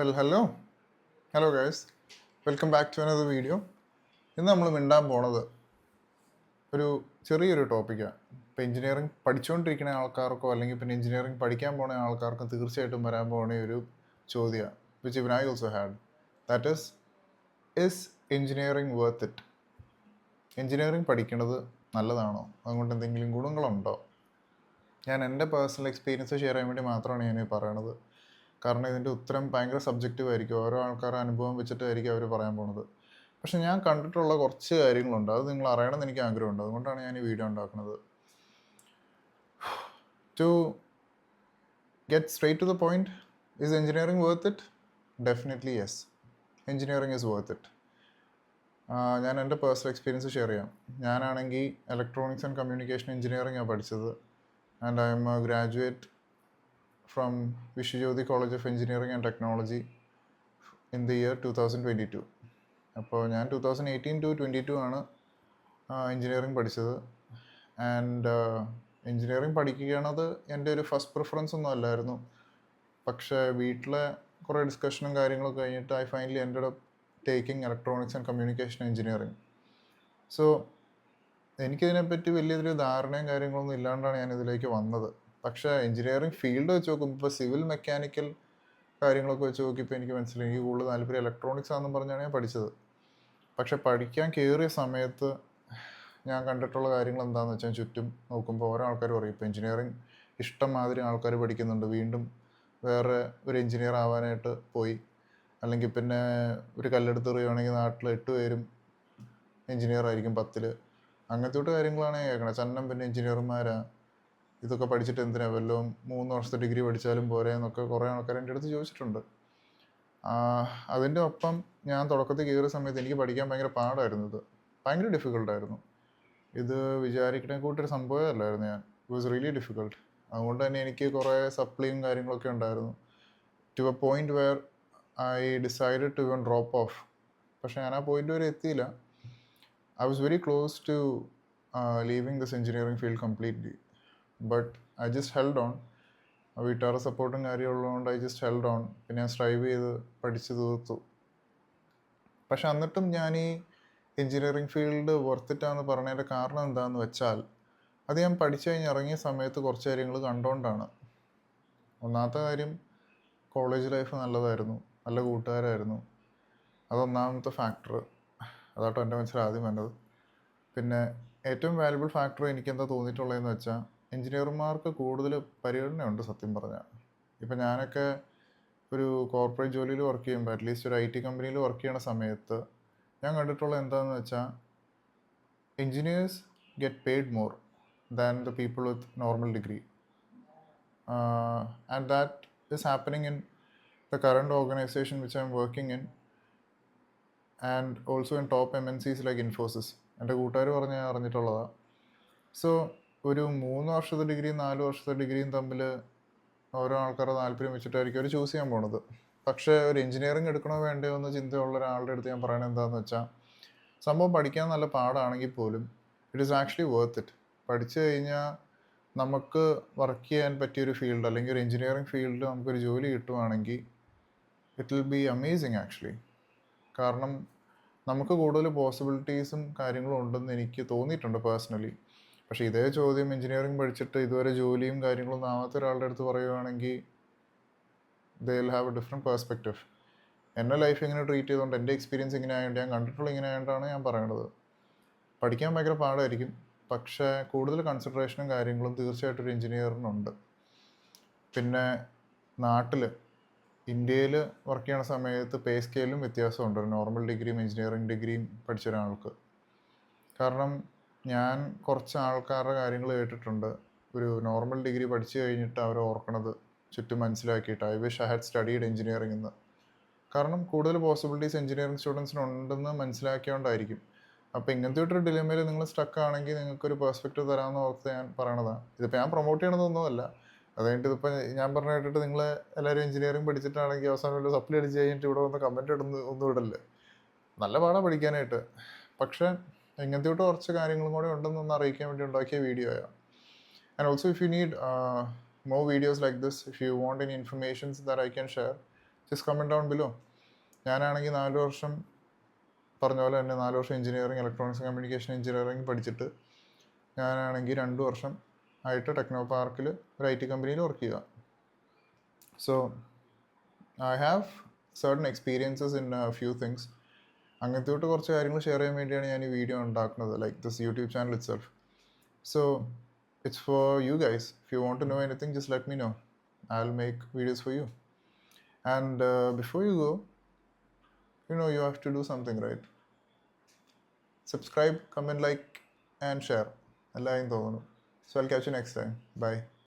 Well hello hello guys welcome back to another video ഇന്ന് നമ്മൾ മിണ്ടാൻ പോണത് ഒരു ചെറിയൊരു ടോപ്പിക്കാണ് ഇപ്പോൾ എഞ്ചിനീയറിംഗ് പഠിച്ചുകൊണ്ടിരിക്കുന്ന ആൾക്കാർക്കോ അല്ലെങ്കിൽ പിന്നെ എഞ്ചിനീയറിംഗ് പഠിക്കാൻ പോണ ആൾക്കാർക്കും തീർച്ചയായിട്ടും വരാൻ പോണ ഒരു ചോദ്യമാണ് which even I also had that is is engineering worth it engineering പഠിക്കുന്നത് നല്ലതാണോ? അതുകൊണ്ട് എന്തെങ്കിലും ഗുണങ്ങളുണ്ടോ? ഞാൻ എന്റെ പേഴ്സണൽ എക്സ്പീരിയൻസ് ഷെയർ ചെയ്യാൻ വേണ്ടി മാത്രമാണ് ഞാൻ പറയണത്. കാരണം ഇതിന്റെ ഉത്തരം ഭയങ്കര സബ്ജക്റ്റീവ് ആയിരിക്കും. ഓരോ ആൾക്കാരുടെ അനുഭവം വെച്ചിട്ടായിരിക്കും അവർ പറയാൻ പോണത്. പക്ഷെ ഞാൻ കണ്ടിട്ടുള്ള കുറച്ച് കാര്യങ്ങളുണ്ട്. അത് നിങ്ങൾ അറിയണമെന്ന് എനിക്ക് ആഗ്രഹമുണ്ട്. അതുകൊണ്ടാണ് ഞാൻ ഈ വീഡിയോ ഉണ്ടാക്കുന്നത്. To get straight to the point is engineering worth it definitely yes engineering is worth it ഞാൻ എന്റെ പേഴ്സണൽ എക്സ്പീരിയൻസ് ഷെയർ ചെയ്യാം. ഞാനാണെങ്കിൽ ഇലക്ട്രോണിക്സ് ആൻഡ് കമ്മ്യൂണിക്കേഷൻ എഞ്ചിനീയറിംഗ് ആണ് പഠിച്ചത്. And I'm a graduate from Viswajyothi college of engineering and technology in the year two thousand twenty two അപ്പോൾ ഞാൻ two thousand eighteen to twenty two ആണ് engineering പഠിച്ചത്. And engineering പഠിക്കുകയാണത് എന്റെ ഒരു first preference ഒന്നും അല്ലായിരുന്നു. പക്ഷേ വീട്ടിലെ കുറേ ഡിസ്കഷനും കാര്യങ്ങളും കഴിഞ്ഞിട്ട് ഐ ഫൈനലി എന്റെ taking electronics and communication engineering so എനിക്കിതിനെപ്പറ്റി വലിയൊരു ധാരണയും കാര്യങ്ങളൊന്നും ഇല്ലാണ്ടാണ് ഞാൻ ഇതിലേക്ക് വന്നത്. പക്ഷേ എഞ്ചിനീയറിംഗ് ഫീൽഡ് വെച്ച് നോക്കുമ്പോൾ ഇപ്പോൾ സിവിൽ മെക്കാനിക്കൽ കാര്യങ്ങളൊക്കെ വെച്ച് നോക്കിയപ്പോൾ എനിക്ക് മനസ്സിലായി. എനിക്ക് കൂടുതൽ താല്പര്യം ഇലക്ട്രോണിക്സ് ആണെന്ന് പറഞ്ഞാണ് ഞാൻ പഠിച്ചത്. പക്ഷെ പഠിക്കാൻ കയറിയ സമയത്ത് ഞാൻ കണ്ടിട്ടുള്ള കാര്യങ്ങൾ എന്താണെന്ന് വെച്ചാൽ ചുറ്റും നോക്കുമ്പോൾ ഓരോ ആൾക്കാർ പറയും. ഇപ്പോൾ എഞ്ചിനീയറിംഗ് ഇഷ്ടം മാതിരി ആൾക്കാർ പഠിക്കുന്നുണ്ട്. വീണ്ടും വേറെ ഒരു എഞ്ചിനീയർ ആവാനായിട്ട് പോയി. അല്ലെങ്കിൽ പിന്നെ ഒരു കല്ലെടുത്ത് എറിയുകയാണെങ്കിൽ നാട്ടിൽ എട്ട് പേരും എഞ്ചിനീയർ ആയിരിക്കും പത്തിൽ അങ്ങനത്തെ കാര്യങ്ങളാണ് കേൾക്കണത് ചന്നം പിന്നെ എഞ്ചിനീയർമാരാ ഇതൊക്കെ പഠിച്ചിട്ട് എന്തിനാ വല്ലതും മൂന്ന് വർഷത്തെ ഡിഗ്രി പഠിച്ചാലും പോരെ എന്നൊക്കെ കുറേ ആൾക്കാർ എന്റെ അടുത്ത് ചോദിച്ചിട്ടുണ്ട്. അതിന്റെ ഒപ്പം ഞാൻ തുടക്കത്തിൽ കയറിയ സമയത്ത് എനിക്ക് പഠിക്കാൻ ഭയങ്കര പാടായിരുന്നു ഇത്. ഭയങ്കര ഡിഫിക്കൽട്ടായിരുന്നു ഇത് വിചാരിക്കണ കൂട്ടൊരു സംഭവമല്ലായിരുന്നു ഞാൻ. ഇറ്റ് വാസ് റിയലി ഡിഫിക്കൾട്ട് അതുകൊണ്ട് തന്നെ എനിക്ക് കുറേ സപ്ലിയും കാര്യങ്ങളൊക്കെ ഉണ്ടായിരുന്നു. To a point where I decided to one drop off പക്ഷേ ഞാൻ ആ പോയിന്റ് വരെ എത്തിയില്ല. I was very close to leaving this engineering field completely but I just held on വീട്ടുകാരുടെ സപ്പോർട്ടും കാര്യമുള്ളതുകൊണ്ട് ഐ ജസ്റ്റ് ഹെൽഡ് ഓൺ പിന്നെ ഞാൻ സ്ട്രൈവ് ചെയ്ത് പഠിച്ച് തീർത്തു. പക്ഷെ എന്നിട്ടും ഞാൻ ഈ എഞ്ചിനീയറിംഗ് ഫീൽഡ് വർത്തിട്ടാന്ന് പറഞ്ഞതിന്റെ കാരണം എന്താണെന്ന് വെച്ചാൽ അത് ഞാൻ പഠിച്ചു കഴിഞ്ഞ് ഇറങ്ങിയ സമയത്ത് കുറച്ച് കാര്യങ്ങൾ കണ്ടുകൊണ്ടാണ് ഒന്നാമത്തെ കാര്യം കോളേജ് ലൈഫ് നല്ലതായിരുന്നു. നല്ല കൂട്ടുകാരായിരുന്നു. അതൊന്നാമത്തെ ഫാക്ടർ അതാട്ടോ എന്റെ മനസ്സിൽ ആദ്യം വേണ്ടത് പിന്നെ ഏറ്റവും വാല്യുബിൾ ഫാക്ടർ എനിക്കെന്താ തോന്നിയിട്ടുള്ളതെന്ന് വെച്ചാൽ എഞ്ചിനീയർമാർക്ക് കൂടുതൽ പരിഗണനയുണ്ട് സത്യം പറഞ്ഞാൽ ഇപ്പം ഞാനൊക്കെ ഒരു കോർപ്പറേറ്റ് ജോലിയിൽ വർക്ക് ചെയ്യുമ്പോൾ അറ്റ്ലീസ്റ്റ് ഒരു ഐ ടി കമ്പനിയിൽ വർക്ക് ചെയ്യണ സമയത്ത് ഞാൻ കണ്ടിട്ടുള്ള എന്താണെന്ന് വെച്ചാൽ engineers get paid more than the people with normal degree and that is happening in the current organization which I'm working in and also in top M N Cs like Infosys എന്റെ കൂട്ടുകാർ പറഞ്ഞ് ഞാൻ അറിഞ്ഞിട്ടുള്ളതാണ് so ഒരു മൂന്ന് വർഷത്തെ ഡിഗ്രിയും നാല് വർഷത്തെ ഡിഗ്രിയും തമ്മിൽ ഓരോ ആൾക്കാരുടെ താല്പര്യം വെച്ചിട്ടായിരിക്കും അവർ ചൂസ് ചെയ്യാൻ പോണത്. പക്ഷേ ഒരു എഞ്ചിനീയറിംഗ് എടുക്കണോ വേണ്ടയോ എന്ന് ചിന്തയുള്ള ഒരാളുടെ അടുത്ത് ഞാൻ പറയുന്നത് എന്താണെന്ന് വെച്ചാൽ സംഭവം പഠിക്കാൻ നല്ല പാടാണെങ്കിൽ പോലും it is actually worth it പഠിച്ചു കഴിഞ്ഞാൽ നമുക്ക് വർക്ക് ചെയ്യാൻ പറ്റിയ ഒരു ഫീൽഡ് അല്ലെങ്കിൽ ഒരു എഞ്ചിനീയറിംഗ് ഫീൽഡിൽ നമുക്കൊരു ജോലി കിട്ടുവാണെങ്കിൽ it will be amazing actually കാരണം നമുക്ക് കൂടുതൽ പോസിബിലിറ്റീസും കാര്യങ്ങളും ഉണ്ടെന്ന് എനിക്ക് തോന്നിയിട്ടുണ്ട് പേഴ്സണലി പക്ഷേ ഇതേ ചോദ്യം എഞ്ചിനീയറിംഗ് പഠിച്ചിട്ട് ഇതുവരെ ജോലിയും കാര്യങ്ങളൊന്നും ആവാത്ത ഒരാളുടെ അടുത്ത് പറയുകയാണെങ്കിൽ they have a different perspective എന്നെ ലൈഫ് എങ്ങനെ ട്രീറ്റ് ചെയ്തുകൊണ്ട് എന്റെ എക്സ്പീരിയൻസ് ഇങ്ങനെ ആയതുകൊണ്ട് ഞാൻ കണ്ടിട്ടുള്ള ഇങ്ങനെ ആയതുകൊണ്ടാണ് ഞാൻ പറയണത്. പഠിക്കാൻ ഭയങ്കര പാടായിരിക്കും. പക്ഷേ കൂടുതൽ കൺസിഡറേഷനും കാര്യങ്ങളും തീർച്ചയായിട്ടും ഒരു എഞ്ചിനീയറിനുണ്ട്. പിന്നെ നാട്ടിൽ ഇന്ത്യയിൽ വർക്ക് ചെയ്യണ സമയത്ത് പേ സ്കെയിലും വ്യത്യാസമുണ്ട്. ഒരു നോർമൽ ഡിഗ്രിയും എഞ്ചിനീയറിംഗ് ഡിഗ്രിയും പഠിച്ച ഒരാൾക്ക്. കാരണം ഞാൻ കുറച്ച് ആൾക്കാരുടെ കാര്യങ്ങൾ കേട്ടിട്ടുണ്ട്. ഒരു നോർമൽ ഡിഗ്രി പഠിച്ചു കഴിഞ്ഞിട്ട് അവർ ഓർക്കണത് ചുറ്റും മനസ്സിലാക്കിയിട്ട്. I wish I had studied engineering എന്ന്. കാരണം കൂടുതൽ പോസിബിലിറ്റീസ് എഞ്ചിനീയറിംഗ് സ്റ്റുഡൻസിന് ഉണ്ടെന്ന് മനസ്സിലാക്കിയോണ്ടായിരിക്കും. അപ്പോൾ ഇങ്ങനത്തെ ഒരു ഡിലമയിൽ നിങ്ങൾ സ്റ്റക്ക് ആണെങ്കിൽ നിങ്ങൾക്കൊരു പെർസ്പെക്റ്റീവ് തരാമെന്ന് ഓർത്ത് ഞാൻ പറയണതാണ്. ഇതിപ്പോൾ ഞാൻ പ്രൊമോട്ട് ചെയ്യണതൊന്നുമല്ല. അതുകഴിഞ്ഞിട്ട് ഇതിപ്പോൾ ഞാൻ പറഞ്ഞ കേട്ടിട്ട് നിങ്ങൾ എല്ലാവരും എഞ്ചിനീയറിംഗ് പഠിച്ചിട്ടാണെങ്കിൽ അവസാനം വല്ല സപ്ലി അടിച്ച് കഴിഞ്ഞിട്ട് ഇവിടെ വന്ന് കമന്റ് ഇടുന്ന ഒന്നും ഇടല്ലേ? നല്ല പാടാണ് പഠിക്കാനായിട്ട്. പക്ഷേ ഇങ്ങനത്തെ കുറച്ച് കാര്യങ്ങളും കൂടെ ഉണ്ടെന്നൊന്ന് അറിയിക്കാൻ വേണ്ടി ഉണ്ടാക്കിയ വീഡിയോയാണ് and also if you need more videos like this if you want any informations that I can share just comment down below ഞാനാണെങ്കിൽ നാല് വർഷം പറഞ്ഞ പോലെ തന്നെ നാല് വർഷം എഞ്ചിനീയറിംഗ് ഇലക്ട്രോണിക്സ് കമ്മ്യൂണിക്കേഷൻ എഞ്ചിനീയറിംഗ് പഠിച്ചിട്ട് ഞാനാണെങ്കിൽ രണ്ട് വർഷം ആയിട്ട് ടെക്നോ പാർക്കിൽ ഒരു ഐ ടി കമ്പനിയിൽ വർക്ക് ചെയ്യുക. So I have certain experiences in few things അങ്ങനത്തെ തൊട്ട് കുറച്ച് കാര്യങ്ങൾ ഷെയർ ചെയ്യാൻ വേണ്ടിയാണ് ഞാൻ ഈ വീഡിയോ ഉണ്ടാക്കുന്നത് like this YouTube channel itself so it's for you guys if you want to know anything just let me know I will make videos for you and before you go you know you have to do something right? Subscribe comment like and share. എല്ലാവരും തോന്നുന്നു. So i'll catch you next time. Bye.